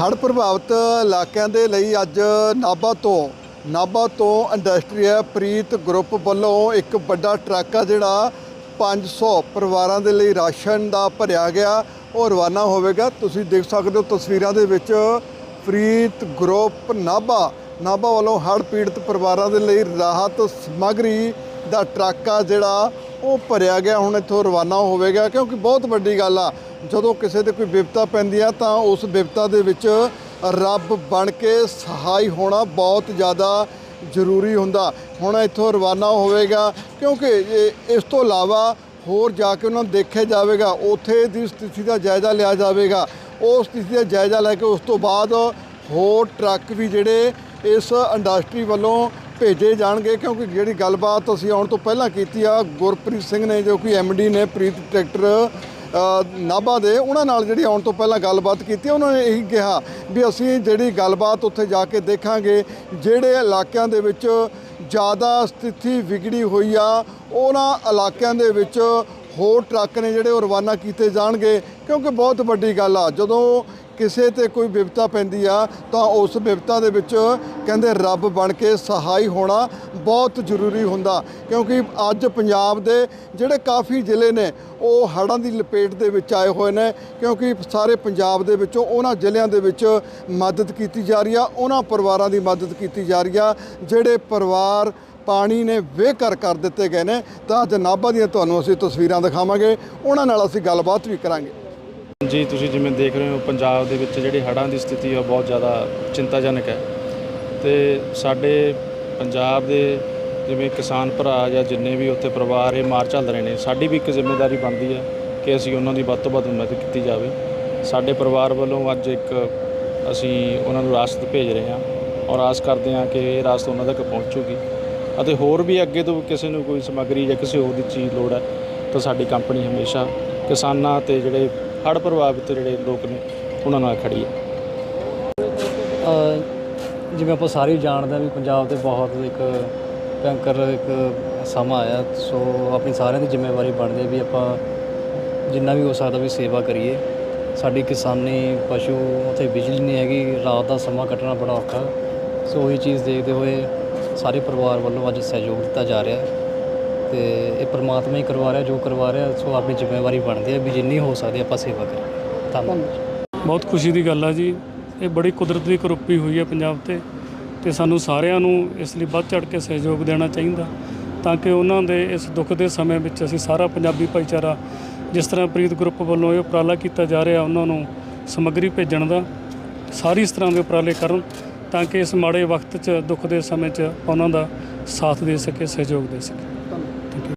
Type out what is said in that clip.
ਹੜ੍ਹ ਪ੍ਰਭਾਵਿਤ ਇਲਾਕਿਆਂ ਦੇ ਲਈ ਅੱਜ ਨਾਭਾ ਤੋਂ ਨਾਭਾ ਤੋਂ ਇੰਡਸਟਰੀਆ ਪ੍ਰੀਤ ਗਰੁੱਪ ਵੱਲੋਂ ਇੱਕ ਵੱਡਾ ਟਰੱਕ ਆ ਜਿਹੜਾ 500 ਪਰਿਵਾਰਾਂ ਦੇ ਲਈ ਰਾਸ਼ਨ ਦਾ ਭਰਿਆ ਗਿਆ। ਉਹ ਰਵਾਨਾ ਹੋਵੇਗਾ। ਤੁਸੀਂ ਦੇਖ ਸਕਦੇ ਹੋ ਤਸਵੀਰਾਂ ਦੇ ਵਿੱਚ ਪ੍ਰੀਤ ਗਰੁੱਪ ਨਾਭਾ ਨਾਭਾ ਵੱਲੋਂ ਹੜ੍ਹ ਪੀੜਤ ਪਰਿਵਾਰਾਂ ਦੇ ਲਈ ਰਾਹਤ ਸਮੱਗਰੀ ਦਾ ਟਰੱਕ ਆ ਜਿਹੜਾ ਉਹ ਭਰਿਆ ਗਿਆ। ਹੁਣ ਇੱਥੋਂ ਰਵਾਨਾ ਹੋਵੇਗਾ ਕਿਉਂਕਿ ਬਹੁਤ ਵੱਡੀ ਗੱਲ ਆ। ਜਦੋਂ ਕਿਸੇ ਤੇ ਕੋਈ ਵਿਪਤਾ ਪੈਂਦੀ ਆ ਤਾਂ ਉਸ ਵਿਪਤਾ ਦੇ ਵਿੱਚ ਰੱਬ ਬਣ ਕੇ ਸਹਾਈ ਹੋਣਾ ਬਹੁਤ ਜ਼ਿਆਦਾ ਜ਼ਰੂਰੀ ਹੁੰਦਾ। ਹੁਣ ਇੱਥੋਂ ਰਵਾਨਾ ਹੋਵੇਗਾ ਕਿਉਂਕਿ ਇਸ ਤੋਂ ਇਲਾਵਾ ਹੋਰ ਜਾ ਕੇ ਉਹਨਾਂ ਨੂੰ ਦੇਖਿਆ ਜਾਵੇਗਾ, ਉੱਥੇ ਦੀ ਸਥਿਤੀ ਦਾ ਜਾਇਜ਼ਾ ਲਿਆ ਜਾਵੇਗਾ। ਉਹ ਸਥਿਤੀ ਦਾ ਜਾਇਜ਼ਾ ਲੈ ਕੇ ਉਸ ਤੋਂ ਬਾਅਦ ਹੋਰ ਟਰੱਕ ਵੀ ਜਿਹੜੇ ਇਸ ਇੰਡਸਟਰੀ ਵੱਲੋਂ ਭੇਜੇ ਜਾਣਗੇ ਕਿਉਂਕਿ ਜਿਹੜੀ ਗੱਲਬਾਤ ਅਸੀਂ ਆਉਣ ਤੋਂ ਪਹਿਲਾਂ ਕੀਤੀ ਆ, ਗੁਰਪ੍ਰੀਤ ਸਿੰਘ ਨੇ ਜੋ ਕਿ ਐਮਡੀ ਨੇ, ਪ੍ਰੀਤ ਟਰੈਕਟਰ ਨਾਭਾ ਦੇ, ਉਹਨਾਂ ਨਾਲ ਜਿਹੜੀ ਆਉਣ ਤੋਂ ਪਹਿਲਾਂ ਗੱਲਬਾਤ ਕੀਤੀ, ਉਹਨਾਂ ਨੇ ਇਹੀ ਕਿਹਾ ਵੀ ਅਸੀਂ ਜਿਹੜੀ ਗੱਲਬਾਤ ਉੱਥੇ ਜਾ ਕੇ ਦੇਖਾਂਗੇ, ਜਿਹੜੇ ਇਲਾਕਿਆਂ ਦੇ ਵਿੱਚ ਜ਼ਿਆਦਾ ਸਥਿਤੀ ਵਿਗੜੀ ਹੋਈ ਆ, ਉਹਨਾਂ ਇਲਾਕਿਆਂ ਦੇ ਵਿੱਚ ਹੋਰ ਟਰੱਕ ਨੇ ਜਿਹੜੇ ਉਹ ਰਵਾਨਾ ਕੀਤੇ ਜਾਣਗੇ, ਕਿਉਂਕਿ ਬਹੁਤ ਵੱਡੀ ਗੱਲ ਆ, ਜਦੋਂ ਕਿਸੇ ਤੇ ਕੋਈ ਵਿਪਤਾ ਪੈਂਦੀ ਆ, ਤਾਂ ਉਸ ਵਿਪਤਾ ਦੇ ਵਿੱਚ ਕਹਿੰਦੇ ਰੱਬ ਬਣ ਕੇ ਸਹਾਈ ਹੋਣਾ ਬਹੁਤ ਜ਼ਰੂਰੀ ਹੁੰਦਾ। ਕਿਉਂਕਿ ਅੱਜ ਪੰਜਾਬ ਦੇ ਜਿਹੜੇ ਕਾਫੀ ਜ਼ਿਲ੍ਹੇ ਨੇ, ਉਹ ਹੜ੍ਹਾਂ ਦੀ ਲਪੇਟ ਦੇ ਵਿੱਚ ਆਏ ਹੋਏ ਨੇ, ਕਿਉਂਕਿ ਸਾਰੇ ਪੰਜਾਬ ਦੇ ਵਿੱਚੋਂ ਉਹਨਾਂ ਜ਼ਿਲ੍ਹਿਆਂ ਦੇ ਵਿੱਚ ਮਦਦ ਕੀਤੀ ਜਾ ਰਹੀ ਆ, ਉਹਨਾਂ ਪਰਿਵਾਰਾਂ ਦੀ ਮਦਦ ਕੀਤੀ ਜਾ ਰਹੀ ਆ, ਜਿਹੜੇ ਪਰਿਵਾਰ ਪਾਣੀ ਨੇ ਬੇਘਰ ਕਰ ਦਿੱਤੇ ਗਏ ਨੇ। ਤਾਂ ਅੱਜ ਨਾਭਾ ਦੀਆਂ ਤੁਹਾਨੂੰ ਅਸੀਂ ਤਸਵੀਰਾਂ ਦਿਖਾਵਾਂਗੇ, ਉਹਨਾਂ ਨਾਲ ਅਸੀਂ ਗੱਲਬਾਤ ਵੀ ਕਰਾਂਗੇ। ਜੀ, ਤੁਸੀਂ ਜਿਵੇਂ ਦੇਖ ਰਹੇ ਹੋ, ਪੰਜਾਬ ਦੇ ਵਿੱਚ ਜਿਹੜੀ ਹੜ੍ਹਾਂ ਦੀ ਸਥਿਤੀ ਆ ਬਹੁਤ ਜ਼ਿਆਦਾ ਚਿੰਤਾਜਨਕ ਹੈ। ਤੇ ਸਾਡੇ ਪੰਜਾਬ ਦੇ ਜਿਵੇਂ ਕਿਸਾਨ ਭਰਾ ਜਾਂ ਜਿੰਨੇ ਵੀ ਉੱਥੇ ਪਰਿਵਾਰ ਇਹ ਮਾਰ ਚੱਲ ਰਹੇ ਨੇ, ਸਾਡੀ ਵੀ ਇੱਕ ਜ਼ਿੰਮੇਵਾਰੀ ਬਣਦੀ ਹੈ ਕਿ ਅਸੀਂ ਉਹਨਾਂ ਦੀ ਵੱਧ ਤੋਂ ਵੱਧ ਮਦਦ ਕੀਤੀ ਜਾਵੇ। ਸਾਡੇ ਪਰਿਵਾਰ ਵੱਲੋਂ ਅੱਜ ਇੱਕ ਅਸੀਂ ਉਹਨਾਂ ਨੂੰ ਰਾਸਤ ਭੇਜ ਰਹੇ ਹਾਂ ਔਰ ਆਸ ਕਰਦੇ ਹਾਂ ਕਿ ਇਹ ਰਾਸਤ ਉਹਨਾਂ ਤੱਕ ਪਹੁੰਚੂਗੀ ਅਤੇ ਹੋਰ ਵੀ ਅੱਗੇ ਤੋਂ ਕਿਸੇ ਨੂੰ ਕੋਈ ਸਮੱਗਰੀ ਜਾਂ ਕਿਸੇ ਹੋਰ ਦੀ ਚੀਜ਼ ਲੋੜ ਹੈ, ਤਾਂ ਸਾਡੀ ਕੰਪਨੀ ਹਮੇਸ਼ਾ ਕਿਸਾਨਾਂ ਤੇ ਜਿਹੜੇ ਹੜ੍ਹ ਪ੍ਰਭਾਵਿਤ ਜਿਹੜੇ ਲੋਕ ਨੇ ਉਹਨਾਂ ਨਾਲ ਖੜੀ ਹੈ ਅ, ਜਿਵੇਂ ਆਪਾਂ ਸਾਰੇ ਹੀ ਜਾਣਦੇ ਹਾਂ ਵੀ ਪੰਜਾਬ ਤੇ ਬਹੁਤ ਇੱਕ ਭয়ੰਕਰ ਇੱਕ ਸਮਾਂ ਆਇਆ ਸੋ ਆਪਣੀ ਸਾਰਿਆਂ ਦੀ ਜ਼ਿੰਮੇਵਾਰੀ ਬਣਦੀ ਹੈ ਵੀ ਆਪਾਂ ਜਿੰਨਾ ਵੀ ਹੋ ਸਕਦਾ ਵੀ ਸੇਵਾ ਕਰੀਏ। ਸਾਡੀ ਕਿਸਾਨੀ ਪਸ਼ੂ ਉੱਥੇ ਬਿਜਲੀ ਨਹੀਂ ਹੈਗੀ ਰਾਤ ਦਾ ਸਮਾਂ ਕੱਟਣਾ ਬੜਾ ਔਖਾ। ਸੋ ਉਹੀ ਚੀਜ਼ ਦੇਖਦੇ ਹੋਏ ਸਾਰੇ ਪਰਿਵਾਰ ਵੱਲੋਂ ਅੱਜ ਸਹਿਯੋਗ ਦਿੱਤਾ ਜਾ ਰਿਹਾ। ਹੈ ਤੇ ਇਹ ਪ੍ਰਮਾਤਮਾ ਹੀ ਕਰਵਾ ਰਿਹਾ, ਜੋ ਕਰਵਾ ਰਿਹਾ, ਸੋ ਆਪਣੀ ਜ਼ਿੰਮੇਵਾਰੀ ਬਣਦੀ ਹੈ ਵੀ ਜਿੰਨੀ ਹੋ ਸਕਦੀ ਆਪਾਂ ਸੇਵਾ ਕਰੀਏ। ਧੰਨਵਾਦ। ਬਹੁਤ ਖੁਸ਼ੀ ਦੀ ਗੱਲ ਆ ਜੀ। ਇਹ ਬੜੀ ਕੁਦਰਤ ਦੀ ਕਰੋਪੀ ਹੋਈ ਹੈ ਪੰਜਾਬ ਤੇ ਤੇ ਸਾਨੂੰ ਸਾਰਿਆਂ ਨੂੰ ਇਸ ਲਈ ਵੱਧ ਚੜ ਕੇ ਸਹਿਯੋਗ ਦੇਣਾ ਚਾਹੀਦਾ ਤਾਂ ਕਿ ਉਹਨਾਂ ਦੇ ਇਸ ਦੁੱਖ ਦੇ ਸਮੇਂ ਵਿੱਚ ਅਸੀਂ ਸਾਰਾ ਪੰਜਾਬੀ ਭਾਈਚਾਰਾ ਜਿਸ ਤਰ੍ਹਾਂ ਪ੍ਰੀਤ ਗਰੁੱਪ ਵੱਲੋਂ ਇਹ ਉਪਰਾਲਾ ਕੀਤਾ ਜਾ ਰਿਹਾ, ਉਹਨਾਂ ਨੂੰ ਸਮੱਗਰੀ ਭੇਜਣ ਦਾ, ਸਾਰੀ ਇਸ ਤਰ੍ਹਾਂ ਦੇ ਉਪਰਾਲੇ ਕਰਨ ਤਾਂ ਕਿ ਇਸ ਮਾੜੇ ਵਕਤ 'ਚ, ਦੁੱਖ ਦੇ ਸਮੇਂ 'ਚ ਉਹਨਾਂ ਦਾ ਸਾਥ ਦੇ ਸਕੇ, ਸਹਿਯੋਗ ਦੇ ਸਕੇ।